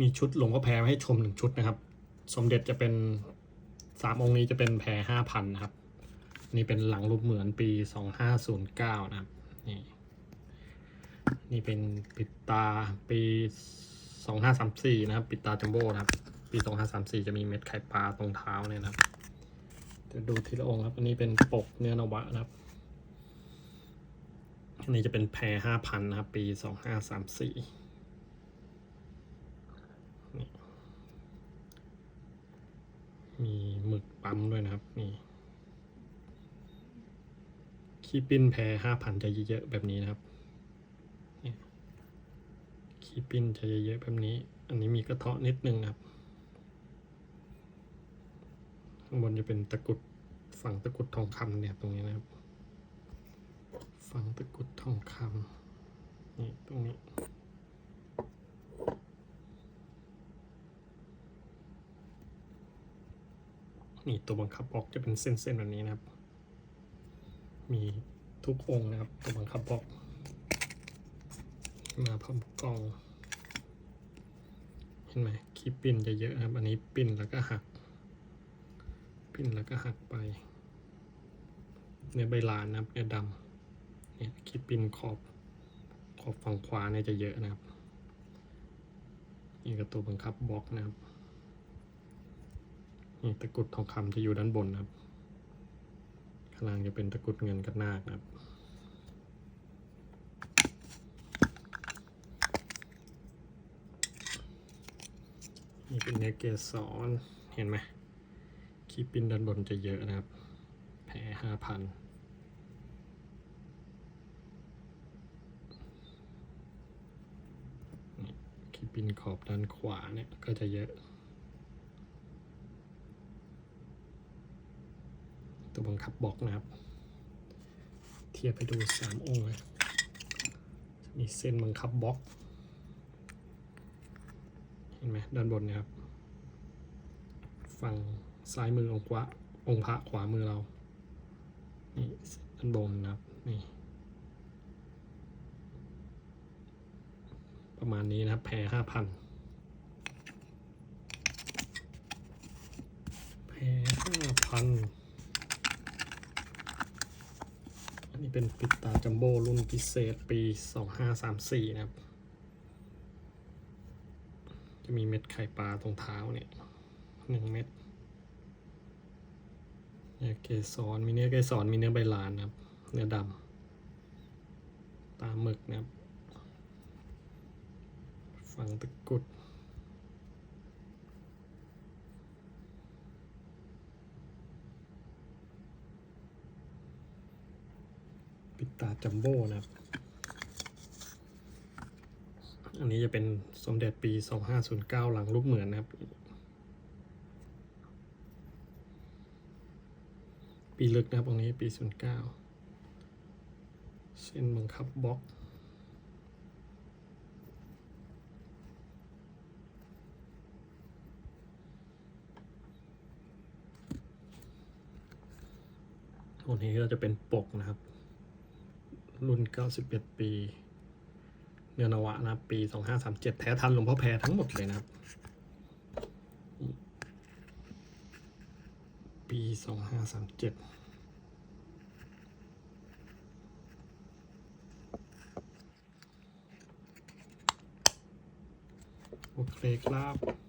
มีชุดหลวงพ่อแพรมาให้ชมหนึ่งชุดนะครับ สมเด็จจะเป็นสามองค์นี้จะเป็นแพรห้าพันนะครับ นี่เป็นหลังรูปเหมือนปีสองห้าศูนย์เก้านะครับ นี่ นี่เป็นปิดตาปีสองห้าสามสี่นะครับ ปิดตาจัมโบ้นะครับ ปีสองห้าสามสี่จะมีเม็ดไข่ปลาตรงเท้าเนี่ยนะครับเดี๋ยวดูทีละองค์ครับ อันนี้เป็นปกเนื้อนวะนะครับ อันนี้จะเป็นแพรห้าพันนะครับ ปีสองห้าสามสี่มีหมึก ปั๊มด้วยนะครับ นี่ขี้ปิ้นแพรห้าพันจะเยอะๆแบบนี้นะครับเนี่ยขี้ปิ้นจะเยอะๆแบบนี้ อันนี้มีกระเทาะนิดนึงนะครับ ข้างบนจะเป็นตะกุดฝั่งตะกุดทองคำเนี่ยตรงนี้นะครับ ฝั่งตะกุดทองคำนี่ตรงนี้ นี่ตัวบังคับบ็อกจะเป็นเส้นๆแบบนี้นะครับ มีทุกองนะครับ ตัวบังคับบ็อกมาพร้อมกล่อง เห็นไหมคีบปิ้นเยอะนะครับ อันนี้ปิ้นแล้วก็หัก ปิ้นแล้วก็หักไปเนื้อใบลานนะครับเนื้อดำเนี่ยคลิปปินขอบขอบฝั่งขวาเนี่ยจะเยอะนะครับนี่ก็ตัวบังคับบล็อกนะครับ นี่ตะกรุดทองคำจะอยู่ด้านบนครับ ข้างล่างจะเป็นตะกรุดเงินกับนาคครับ นี่เป็นเนื้อเกสรเห็นไหมคีปินด้านบนจะเยอะนะครับ แพ้ห้าพันคีปินขอบด้านขวาเนี่ยก็จะเยอะ ตัวบังคับบล็อกนะครับ เทียบไปดูสามองค์เลยมีเส้นบังคับบล็อก เห็นไหมด้านบนนะครับ ฝั่งซ้ายมือองค์ขวาองค์พระขวามือเรา นี่ด้านบนนะครับ นี่ ประมาณนี้นะครับ แพรห้าพันแพรห้าพันอันนี้ เป็นปิดตาจัมโบ้รุ่นพิเศษปีสองห้าสามสี่นะครับ จะมีเม็ดไข่ปลาตรงเท้าเนี่ยหนึ่งเม็ดเนี่ยเกสรมีเนื้อเกสรมีเนื้อใบลานนะครับ เนื้อดำตาหมึกนะครับ ฝังตะกุด ปิดตาจัมโบ้นะครับ อันนี้จะเป็นสมเด็จปี 2509 หลังรูปเหมือนนะครับ ปีลึกนะครับตรงนี้ปี 09 เส้นบังคับบล็อกตัวนี้ก็จะเป็นปกนะครับ รุ่น 91 ปี เนื้อนวะนะปี 2537 แท้ทันหลวงพ่อแพรทั้งหมดเลยนะครับ ปี 2537โอเคครับ